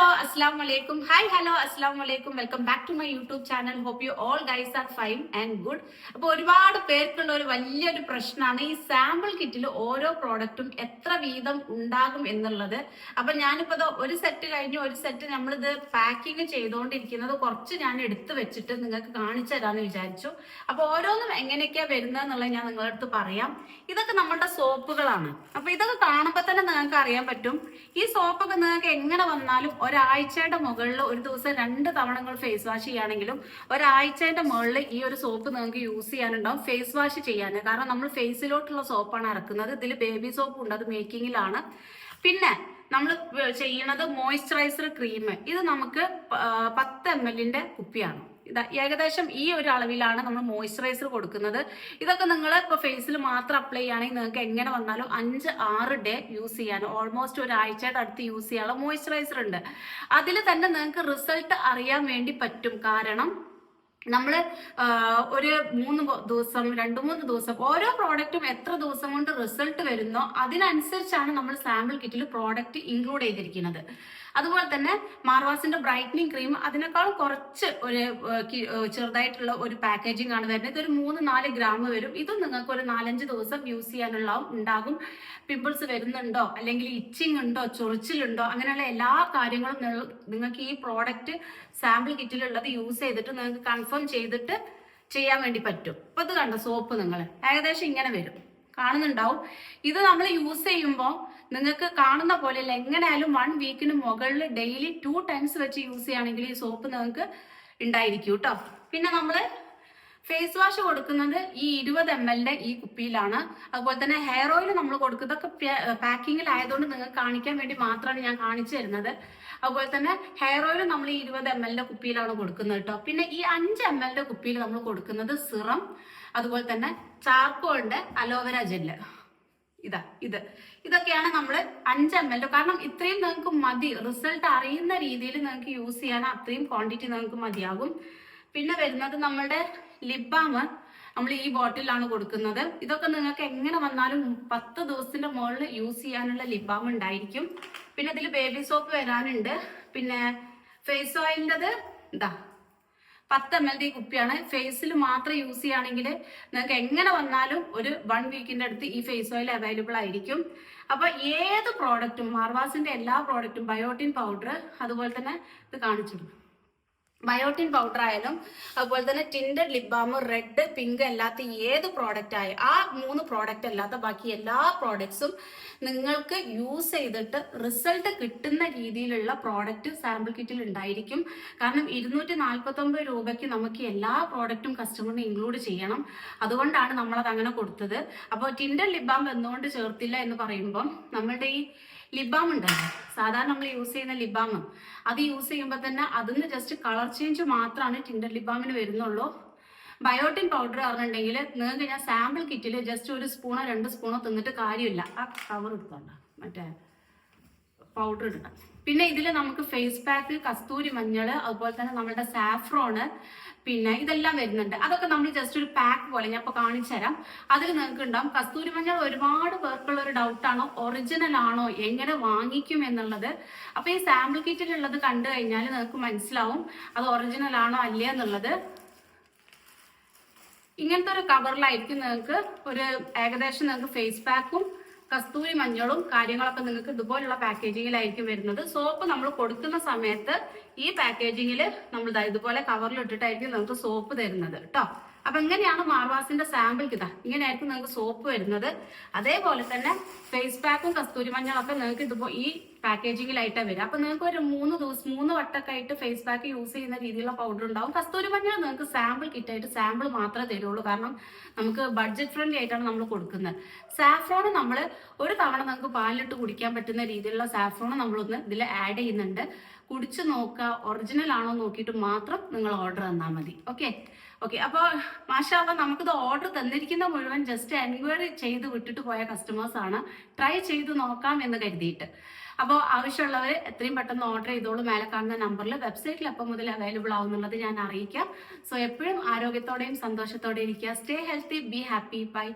അസ്സാം വലൈക്കും hi hello അസ്സാം വലൈക്കും welcome back to my YouTube channel hope you all guys are fine and good അപ്പൊ ഒരുപാട് പേർക്കുള്ള ഒരു വലിയൊരു പ്രശ്നമാണ് ഈ സാമ്പിൾ കിറ്റിൽ ഓരോ പ്രോഡക്റ്റും എത്ര വീതം ഉണ്ടാകും എന്നുള്ളത്. അപ്പൊ ഞാനിപ്പോ ഒരു സെറ്റ് കഴിഞ്ഞ് ഒരു സെറ്റ് നമ്മളിത് പാക്കിങ് ചെയ്തുകൊണ്ടിരിക്കുന്നത് കുറച്ച് ഞാൻ എടുത്തു വെച്ചിട്ട് നിങ്ങൾക്ക് കാണിച്ചു തരാമെന്ന് വിചാരിച്ചു. അപ്പൊ ഓരോന്നും എങ്ങനെയൊക്കെയാ വരുന്നത് ഞാൻ നിങ്ങളുടെ അടുത്ത് പറയാം. ഇതൊക്കെ നമ്മുടെ സോപ്പുകളാണ് അപ്പൊ ഇതൊക്കെ കാണുമ്പോൾ തന്നെ നിങ്ങൾക്ക് അറിയാൻ പറ്റും. ഈ സോപ്പൊക്കെ നിങ്ങൾക്ക് എങ്ങനെ വന്നാലും ഒരാഴ്ചയുടെ മുകളിൽ ഒരു ദിവസം രണ്ട് തവണ നിങ്ങൾ ഫേസ് വാഷ് ചെയ്യുകയാണെങ്കിലും ഒരാഴ്ചയുടെ മുകളിൽ ഈ ഒരു സോപ്പ് നിങ്ങൾക്ക് യൂസ് ചെയ്യാനുണ്ടാവും ഫേസ് വാഷ് ചെയ്യാൻ. കാരണം നമ്മൾ ഫേസിലോട്ടുള്ള സോപ്പാണ് ഇറക്കുന്നത് ഇതിൽ ബേബി സോപ്പ് ഉണ്ട്. അത് മേക്കിങ്ങിലാണ് പിന്നെ നമ്മൾ ചെയ്യണത് മോയ്സ്ചറൈസർ ക്രീം ഇത് നമുക്ക് പത്ത് എം എല്ലിന്റെ കുപ്പിയാണ്. ഇതാ ഏകദേശം ഈ ഒരു അളവിലാണ് നമ്മൾ മോയ്സ്ചറൈസർ കൊടുക്കുന്നത്. ഇതൊക്കെ നിങ്ങൾ ഇപ്പോൾ ഫേസിൽ മാത്രം അപ്ലൈ ചെയ്യുകയാണെങ്കിൽ നിങ്ങൾക്ക് എങ്ങനെ വന്നാലും അഞ്ച് ആറ് ഡേ യൂസ് ചെയ്യാൻ ഓൾമോസ്റ്റ് ഒരാഴ്ചയുടെ അടുത്ത് യൂസ് ചെയ്യാനുള്ള മോയ്സ്ചറൈസർ ഉണ്ട്. അതിൽ തന്നെ നിങ്ങൾക്ക് റിസൾട്ട് അറിയാൻ വേണ്ടി പറ്റും. കാരണം നമ്മൾ ഒരു മൂന്ന് ദിവസം രണ്ട് മൂന്ന് ദിവസം ഓരോ പ്രോഡക്റ്റും എത്ര ദിവസം കൊണ്ട് റിസൾട്ട് വരുന്നോ അതിനനുസരിച്ചാണ് നമ്മൾ സാമ്പിൾ കിറ്റിൽ പ്രോഡക്റ്റ് ഇൻക്ലൂഡ് ചെയ്തിരിക്കുന്നത്. അതുപോലെ തന്നെ മാർവാസിന്റെ ബ്രൈറ്റനിങ് ക്രീം അതിനേക്കാളും കുറച്ച് ഒരു ചെറുതായിട്ടുള്ള ഒരു പാക്കേജിംഗ് ആണ് വരുന്നത്. ഇതൊരു മൂന്ന് നാല് ഗ്രാം വരും. ഇതും നിങ്ങൾക്ക് ഒരു നാലഞ്ച് ദിവസം യൂസ് ചെയ്യാനുള്ള ഉണ്ടാകും. പിമ്പിൾസ് വരുന്നുണ്ടോ? അല്ലെങ്കിൽ ഇച്ചിങ് ഉണ്ടോ? ചൊറിച്ചിലുണ്ടോ അങ്ങനെയുള്ള എല്ലാ കാര്യങ്ങളും നിങ്ങൾക്ക് ഈ പ്രോഡക്റ്റ് സാമ്പിൾ കിറ്റിലുള്ളത് യൂസ് ചെയ്തിട്ട് നിങ്ങൾക്ക് കൺഫേം ചെയ്തിട്ട് ചെയ്യാൻ വേണ്ടി പറ്റും. ഇപ്പൊ ഇത് കണ്ടോ സോപ്പ് നിങ്ങൾ ഏകദേശം ഇങ്ങനെ വരും. കാണുന്നുണ്ടാവും. ഇത് നമ്മൾ യൂസ് ചെയ്യുമ്പോൾ നിങ്ങൾക്ക് കാണുന്ന പോലെ എങ്ങനെയായാലും വൺ വീക്കിന് മുകളിൽ ഡെയിലി ടു ടൈംസ് വെച്ച് യൂസ് ചെയ്യുകയാണെങ്കിൽ ഈ സോപ്പ് നിങ്ങൾക്ക് ഉണ്ടായിരിക്കും കേട്ടോ പിന്നെ നമ്മൾ ഫേസ് വാഷ് കൊടുക്കുന്നത് ഈ ഇരുപത് എം എല്ലിന്റെ ഈ കുപ്പിയിലാണ്. അതുപോലെ തന്നെ ഹെയർ ഓയിൽ നമ്മൾ കൊടുക്കുന്നതൊക്കെ പാക്കിങ്ങിൽ ആയതുകൊണ്ട് നിങ്ങൾക്ക് കാണിക്കാൻ വേണ്ടി മാത്രമാണ് ഞാൻ കാണിച്ചു തരുന്നത്. അതുപോലെ തന്നെ ഹെയർ ഓയിൽ നമ്മൾ ഈ ഇരുപത് എം എല്ലിന്റെ കുപ്പിയിലാണ് കൊടുക്കുന്നത് കേട്ടോ. പിന്നെ ഈ അഞ്ച് എം എല്ലിന്റെ കുപ്പിയിൽ നമ്മൾ കൊടുക്കുന്നത് സിറം അതുപോലെ തന്നെ ചാർക്കോളിന്റെ അലോവേര ജെല്ല്. ഇതാ ഇത്. ഇതൊക്കെയാണ് നമ്മൾ അഞ്ച് എം എൽ കാരണം ഇത്രയും നിങ്ങൾക്ക് മതി. റിസൾട്ട് അറിയുന്ന രീതിയിൽ നിങ്ങൾക്ക് യൂസ് ചെയ്യാൻ അത്രയും ക്വാണ്ടിറ്റി നിങ്ങൾക്ക് മതിയാകും. പിന്നെ വരുന്നത് നമ്മളുടെ ലിബാമ് നമ്മൾ ഈ ബോട്ടിലാണ് കൊടുക്കുന്നത്. ഇതൊക്കെ നിങ്ങൾക്ക് എങ്ങനെ വന്നാലും പത്ത് ദിവസത്തിന്റെ മുകളിൽ യൂസ് ചെയ്യാനുള്ള ലിബാം ഉണ്ടായിരിക്കും. പിന്നെ ഇതിൽ ബേബി സോപ്പ് വരാനുണ്ട്. പിന്നെ ഫേസ് ഓയിലിന്റെത് ഇതാ പത്ത് എം എൽ ഡി കുപ്പിയാണ്. ഫേസിൽ മാത്രം യൂസ് ചെയ്യുകയാണെങ്കിൽ നിങ്ങൾക്ക് എങ്ങനെ വന്നാലും ഒരു വൺ വീക്കിന്റെ അടുത്ത് ഈ ഫേസ് ഓയിൽ അവൈലബിൾ ആയിരിക്കും. അപ്പോൾ ഏത് പ്രോഡക്റ്റും മാർവാസിന്റെ എല്ലാ പ്രോഡക്റ്റും ബയോട്ടിൻ പൗഡർ അതുപോലെ തന്നെ ഇത് കാണിച്ചിടും ബയോട്ടിൻ പൗഡർ ആയാലും അതുപോലെ തന്നെ tinted lip balm red pink അല്ലാത്ത ഏത് പ്രോഡക്റ്റ് ആയ ആ മൂന്ന് പ്രോഡക്റ്റ് അല്ലാത്ത ബാക്കി എല്ലാ പ്രോഡക്ട്സും നിങ്ങൾക്ക് യൂസ് ചെയ്തിട്ട് റിസൾട്ട് കിട്ടുന്ന രീതിയിലുള്ള പ്രോഡക്റ്റ് സാമ്പിൾ കിറ്റിൽ ഉണ്ടായിരിക്കും. കാരണം ഇരുന്നൂറ്റി നാൽപ്പത്തൊമ്പത് രൂപയ്ക്ക് നമുക്ക് എല്ലാ പ്രോഡക്റ്റും കസ്റ്റമറിന് ഇൻക്ലൂഡ് ചെയ്യണം. അതുകൊണ്ടാണ് നമ്മളത് അങ്ങനെ കൊടുത്തത്. അപ്പോൾ ടിൻഡഡ് ലിപ് ബാം എന്തുകൊണ്ട് ചേർത്തില്ല എന്ന് പറയുമ്പം നമ്മളുടെ ഈ ലിബാം ഉണ്ടല്ലോ സാധാരണ നമ്മൾ യൂസ് ചെയ്യുന്ന ലിബാം അത് യൂസ് ചെയ്യുമ്പോൾ തന്നെ അതിന് ജസ്റ്റ് കളർ ചേഞ്ച് മാത്രമാണ് ടിൻഡർ ലിബാമിന് വരുന്നുള്ളൂ. ബയോട്ടിൻ പൗഡർ പറഞ്ഞിട്ടുണ്ടെങ്കിൽ നിങ്ങൾക്ക് ഞാൻ സാമ്പിൾ കിറ്റിൽ ജസ്റ്റ് ഒരു സ്പൂണോ രണ്ട് സ്പൂണോ തിന്നിട്ട് കാര്യമില്ല. ആ കവർ എടുത്തോണ്ട. മറ്റേ പൗഡർ ഇടണം. പിന്നെ ഇതിൽ നമുക്ക് ഫേസ് പാക്ക് കസ്തൂരി മഞ്ഞൾ അതുപോലെ തന്നെ നമ്മളുടെ സാഫ്രോണ് പിന്നെ ഇതെല്ലാം വരുന്നുണ്ട്. അതൊക്കെ നമ്മൾ ജസ്റ്റ് ഒരു പാക്ക് പോലെ ഞാൻ ഇപ്പോൾ കാണിച്ചു തരാം. അതിൽ നിങ്ങൾക്ക് ഉണ്ടാവും. കസ്തൂരി മഞ്ഞൾ ഒരുപാട് പേർക്കുള്ള ഒരു ഡൗട്ടാണോ ഒറിജിനൽ ആണോ? എങ്ങനെ വാങ്ങിക്കും എന്നുള്ളത്? അപ്പൊ ഈ സാമ്പിൾ കിറ്റിലുള്ളത് കണ്ടു കഴിഞ്ഞാൽ നിങ്ങൾക്ക് മനസ്സിലാവും. അത് ഒറിജിനൽ ആണോ അല്ലേ എന്നുള്ളത്. ഇങ്ങനത്തെ ഒരു കവറിലായിരിക്കും നിങ്ങൾക്ക് ഒരു ഏകദേശം നിങ്ങൾക്ക് ഫേസ് പാക്കും കസ്തൂരി മഞ്ഞളും കാര്യങ്ങളൊക്കെ നിങ്ങൾക്ക് ഇതുപോലുള്ള പാക്കേജിങ്ങിലായിരിക്കും വരുന്നത്. സോപ്പ് നമ്മൾ കൊടുക്കുന്ന സമയത്ത് ഈ പാക്കേജിങ്ങിൽ നമ്മൾ ഇതുപോലെ കവറിൽ ഇട്ടിട്ടായിരിക്കും നമുക്ക് സോപ്പ് തരുന്നത് കേട്ടോ അപ്പൊ ഇങ്ങനെയാണ് മാർവാസിന്റെ സാമ്പിൾ ഇതാ. ഇങ്ങനെയായിരിക്കും നിങ്ങൾക്ക് സോപ്പ് വരുന്നത്. അതേപോലെ തന്നെ ഫേസ് പാക്കും കസ്തൂരി മഞ്ഞളൊക്കെ നിങ്ങൾക്ക് ഇതുപോ ഈ പാക്കേജിങ്ങിലായിട്ടാണ് വരിക. അപ്പൊ നിങ്ങൾക്ക് ഒരു മൂന്ന് ദിവസം മൂന്ന് വട്ടമൊക്കെ ആയിട്ട് ഫേസ് പാക്ക് യൂസ് ചെയ്യുന്ന രീതിയിലുള്ള പൗഡർ ഉണ്ടാവും. കസ്തൂരി മഞ്ഞൾ നിങ്ങൾക്ക് സാമ്പിൾ കിറ്റായിട്ട് സാമ്പിൾ മാത്രമേ തരുള്ളൂ. കാരണം നമുക്ക് ബഡ്ജറ്റ് ഫ്രണ്ട്ലി ആയിട്ടാണ് നമ്മൾ കൊടുക്കുന്നത്. സാഫ്രോൺ നമ്മൾ ഒരു തവണ നമുക്ക് പാലിലിട്ട് കുടിക്കാൻ പറ്റുന്ന രീതിയിലുള്ള സാഫ്രോൺ നമ്മളൊന്ന് ഇതിൽ ആഡ് ചെയ്യുന്നുണ്ട്. കുടിച്ച് നോക്കുക ഒറിജിനൽ ആണോ നോക്കിയിട്ട് മാത്രം നിങ്ങൾ ഓർഡർ തന്നാൽ മതി. ഓക്കെ ഓക്കെ അപ്പോൾ മാഷാവ നമുക്കിത് ഓർഡർ തന്നിരിക്കുന്ന മുഴുവൻ ജസ്റ്റ് എൻക്വയറി ചെയ്ത് വിട്ടിട്ട് പോയ കസ്റ്റമേഴ്സ് ആണ്. ട്രൈ ചെയ്ത് നോക്കാം എന്ന് കരുതിയിട്ട്. അപ്പോൾ ആവശ്യമുള്ളവർ എത്രയും പെട്ടെന്ന് ഓർഡർ ചെയ്തോളൂ. മേലെ കാണുന്ന നമ്പറിൽ വെബ്സൈറ്റിൽ അപ്പം മുതൽ അവൈലബിൾ ആവുന്നുള്ളത് ഞാൻ അറിയിക്കാം. സോ എപ്പോഴും ആരോഗ്യത്തോടെയും സന്തോഷത്തോടെയും ഇരിക്കുക. Stay healthy be happy bye